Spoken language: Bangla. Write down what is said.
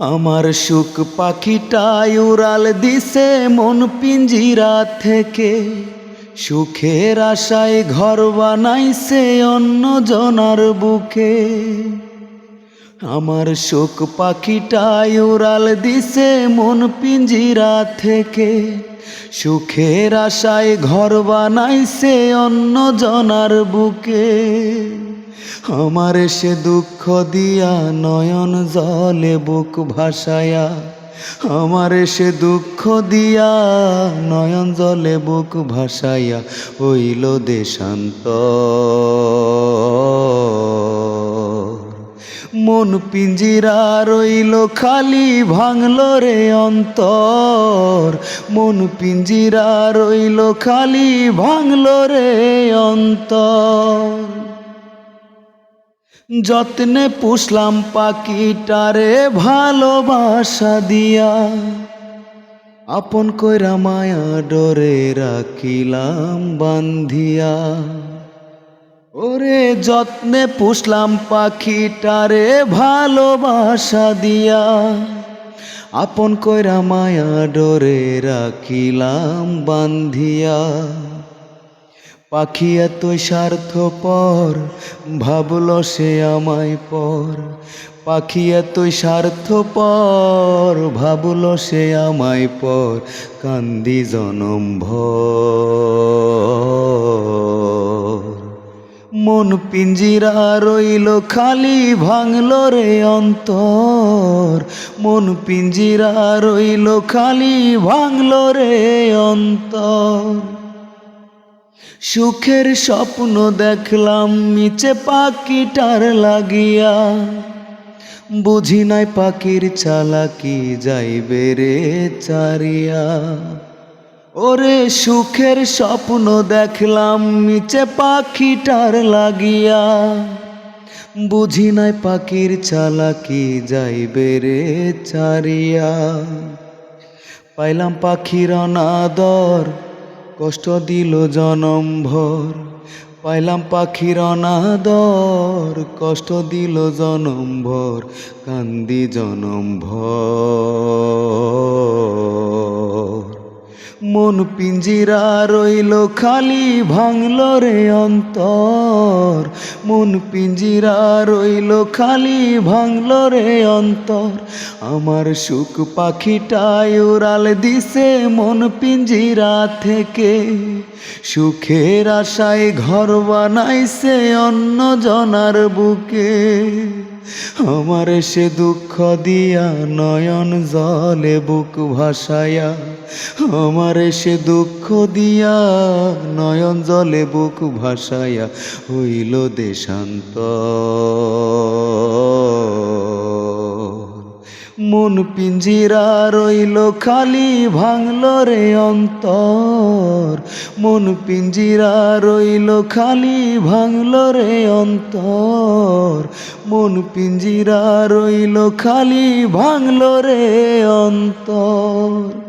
আমার সুখ পাখিটাই উড়াল দিছে মন পিঞ্জিরা থেকে। সুখের আশায় ঘর বানাইছে অন্য জনার বুকে। আমার শোক পাখিটাই উড়াল দিছে মন পিঞ্জিরা থেকে। সুখের আশায় ঘর বানাইছে অন্য জনার বুকে। আমার সে দুঃখ দিয়া নয়ন জলে বুক ভাসায়া। আমার সে দুঃখ দিয়া নয়ন জলে বুক ভাসাইয়া হইল দেশান্ত। মন পিঞ্জিরা রইল, খালি ভাঙল রে অন্তর। মন পিঞ্জিরা রইল, খালি ভাঙল রে অন্তর। যত্নে পুষলাম পাখিটারে ভালোবাসা দিয়া। আপন কইরা মায়া ডরে রাখিলাম বান্ধিয়া। ওরে যত্নে পুষলাম পাখিটারে ভালোবাসা দিয়া। আপন কইরা মায়া ডরে রাখিলাম বান্ধিয়া। পাখি এতই স্বার্থপর, ভাবল সে আমায় পর। পাখি এতই স্বার্থপর, ভাবল সে আমায় পর। কান্দি জনম ভর। মন পিঞ্জিরা রইল, খালি ভাঙল রে অন্তর। মন পিঞ্জিরা রইল, খালি ভাঙল রে অন্তর। সুখের স্বপ্ন দেখলাম নিচে পাখিটার লাগিয়া। বুঝি নাই পাখির চালাকি যাইবে রে চারিয়া। ওরে সুখের স্বপ্ন দেখলাম নিচে পাখিটার লাগিয়া। বুঝি নাই পাখির চালাকি যাইবে রে চারিয়া। পাইলাম পাখির অনাদর কষ্ট দিল জনম ভর। পাইলাম পাখির অনাদর কষ্ট দিল জনম ভর কান্দি জনম ভর। মন পিঞ্জিরা রইল, খালি ভাঙল রে অন্তর। মন পিঞ্জিরা রইল, খালি ভাঙল রে অন্তর। আমার সুখ পাখিটাই উড়াল দিছে মন পিঞ্জিরা থেকে। সুখের আশায় ঘর বানাইছে অন্য জনার বুকে। আমার সে দুঃখ দিয়া নয়ন জলে বুক ভাসায়া। আমার সে দুঃখ দিয়া, নয়ন জলে বুক ভাসায়া হইল দেশান্ত। মন পিঞ্জিরা রইল খালি, ভাঙল রে অন্তর। মন পিঞ্জিরা রইল খালি, ভাঙল রে অন্তর। মন পিঞ্জিরা রইল খালি, ভাঙল রে অন্তর।